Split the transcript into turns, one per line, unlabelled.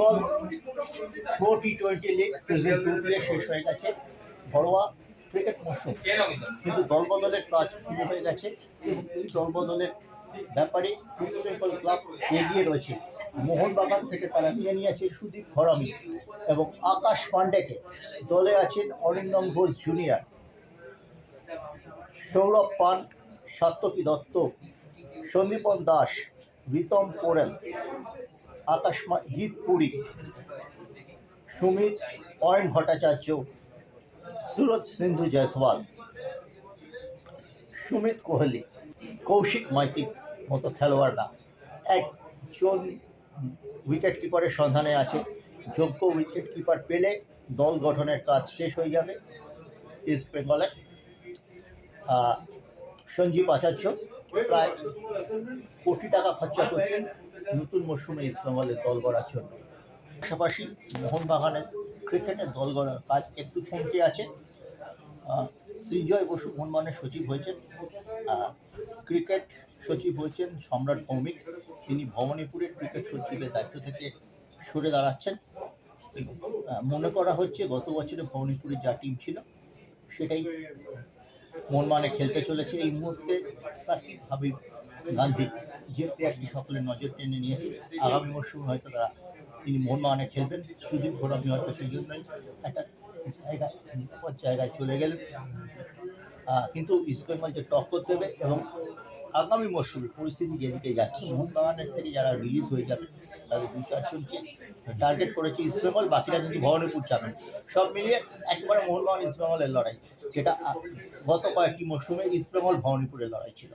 Bengal pro T twenty league season two দিয়ে শেষ হয়ে গেছে ঘরোয়া ক্রিকেট মরশুম। কিন্তু দলবদলের কাজ শুরু হয়ে গেছে এই দলবদলের ব্যাপারে বেঙ্গল ক্লাব এগিয়ে রয়েছে। মোহনবাগান থেকে তারা নিয়ে নিয়েছে সুদীপ ঘরামি এবং আকাশ পান্ডেকে। দলে আছেন অরিন্দম ঘোষ জুনিয়র সৌরভ পান, সাত্তকী দত্ত, সন্দীপন দাস, রিতম পোরেল। আকাশ মা- গীত পুরী। সুমিত, অয়ন ভট্টাচার্য সুরজ সিন্ধু জয়সওয়াল, সুমিত কোহলি, কৌশিক মাইতির মতো খেলোয়াড়রা একজন উইকেট কিপারের সন্ধানে আছে। যোগ্য উইকেট কিপার পেলে দল গঠনের কাজ শেষ হয়ে যাবে। ইস্ট বেঙ্গলের সঞ্জীব আচার্য প্রায় কোটি টাকা খরচা করছেন নতুন মরশুমে ইস্ট দল গড়ার জন্য। পাশাপাশি মোহনবাগানের ক্রিকেটের দল গড়ার কাজ একটু থমকে আছে সৃঞ্জয় বসু মোহনবাগানের সচিব হয়েছেন। ক্রিকেট সচিব হয়েছেন সম্রাট ভৌমিক। তিনি ভবানীপুরের ক্রিকেট সচিবের দায়িত্ব থেকে সরে দাঁড়াচ্ছেন। মনে করা হচ্ছে গত বছরে ভবানীপুরের যা টিম ছিল সেটাই মোহনবাগানে খেলতে চলেছে। এই মুহূর্তে সাকিব, হাবিব গান্ধী যে প্লেয়ারটি সকলের নজর টেনে নিয়েছে, আগামী মরশুমে হয়তো তারা তিনি মন মোহনবাগানে খেলবেন। সুদীপ ঘোরামি হয়তো সেই জন্যই একটা জায়গায় জায়গায় চলে গেলেন। কিন্তু ইস্ট বেঙ্গল যে টক্কর দেবে এবং আগামী মরশুমে পরিস্থিতি যেদিকে যাচ্ছে, মোহনবাগানের থেকে যারা রিলিজ হয়ে যাবে, তাদের দু চারজনকে টার্গেট করেছে ইস্টবেঙ্গল বাকিরা কিন্তু ভবানীপুর যাবেন সব মিলিয়ে একবারে মোহনবাগান ইস্টবেঙ্গলের লড়াই, যেটা গত কয়েকটি মরশুমে ইস্টবেঙ্গল ভবানীপুরের লড়াই ছিল।